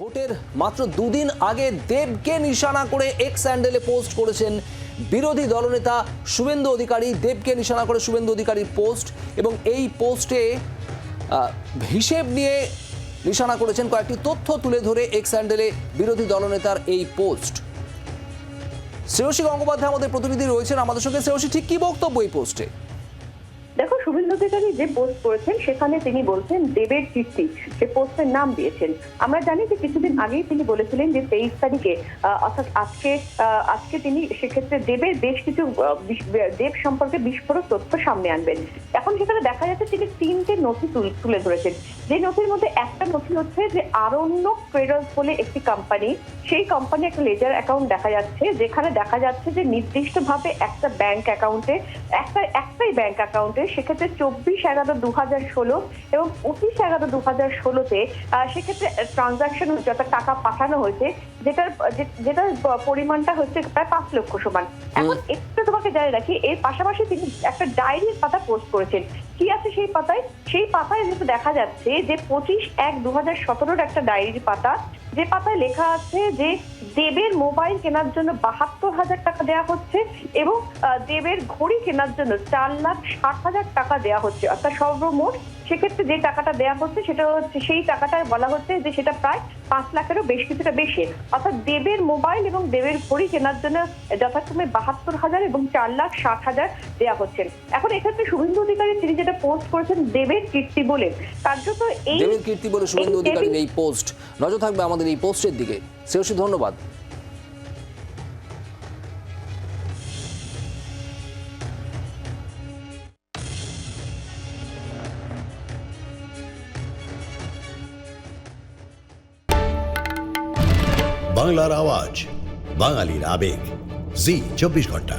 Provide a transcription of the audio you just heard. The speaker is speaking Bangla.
ভোটের মাত্র দুদিন আগে দেবকে নিশানা করে এক্স স্যান্ডেলে পোস্ট করেছেন বিরোধী দলনেতা শুভেন্দু অধিকারী। দেবকে নিশানা করে শুভেন্দু অধিকারীর পোস্ট এবং এই পোস্টে হিসেব নিয়ে নিশানা করেছেন কয়েকটি তথ্য তুলে ধরে এক্স স্যান্ডেলে বিরোধী দলনেতার এই পোস্ট শ্রেয়সী গঙ্গোপাধ্যায় আমাদের প্রতিনিধি রয়েছেন। আমাদের সঙ্গে শ্রেয়সী, ঠিক কি বক্তব্য এই পোস্টে দেখো, শুভেন্দু অধিকারী যে পোস্ট করেছেন, সেখানে তিনি বলছেন দেবের কীর্তি সে পোস্টের নাম দিয়েছেন। আমরা জানি যে কিছুদিন আগেই তিনি বলেছিলেন যে তেইশ তারিখে অর্থাৎ আজকে আজকে তিনি সেক্ষেত্রে দেবের বেশ কিছু দেব সম্পর্কে বিস্ফোরক তথ্য সামনে আনবেন। এখন সেখানে দেখা যাচ্ছে তিনি তিনটে নথি তুল- তুলে ধরেছেন। যে নথির মধ্যে একটা নথি হচ্ছে যে আরণ্য ট্রেডার্স বলে একটি কোম্পানি সেই কোম্পানি একটা লেজার অ্যাকাউন্ট দেখা যাচ্ছে যেখানে দেখা যাচ্ছে যে নির্দিষ্টভাবে একটা ব্যাংক অ্যাকাউন্টে একটা একটাই ব্যাংক অ্যাকাউন্টে সেক্ষেত্রে চব্বিশ এগারো দু হাজার ষোলো এবং পঁচিশ এগারো দু হাজার ষোলোতে সেক্ষেত্রে ট্রানজাকশন যত টাকা পাঠানো হয়েছে যেটার যেটার পরিমাণটা হচ্ছে প্রায় পাঁচ লক্ষ সমান। এখন একটু তোমাকে জানি রাখি এর পাশাপাশি তিনি একটা ডায়েরির পাতা পোস্ট করেছেন। কি আছে সেই পাতায়? সেই পাতায় যেহেতু দেখা যাচ্ছে যে পঁচিশ এক দু হাজার সতেরোর একটা ডায়েরির পাতা যে পাতায় লেখা আছে যে দেবের মোবাইল কেনার জন্য বাহাত্তর হাজার টাকা দেওয়া হচ্ছে এবং দেবের ঘড়ি কেনার জন্য চার লাখ ষাট হাজার টাকা দেওয়া হচ্ছে। অর্থাৎ সর্বমোট সেক্ষেত্রে যে টাকাটা দেওয়া হচ্ছে সেটা হচ্ছে সেই টাকাটায় বলা হচ্ছে যে সেটা প্রায় পাঁচ লাখেরও বেশ কিছুটা বেশি। অর্থাৎ দেবের মোবাইল এবং দেবের ঘড়ি কেনার জন্য যথাক্রমে বাহাত্তর হাজার এবং চার লাখ ষাট হাজার দেওয়া হচ্ছে। এখন এক্ষেত্রে শুভেন্দু অধিকারী তিনি যেটা পোস্ট করেছেন দেবের কীর্তি বলে। কার্যত এই দেবের কীর্তি বলে শুভেন্দু এই পোস্ট নজর থাকবে আমাদের এই পোস্টের দিকে। শ্রেয়সী ধন্যবাদ। বাংলার আওয়াজ বাঙালির আবেগ। জি চব্বিশ ঘণ্টা।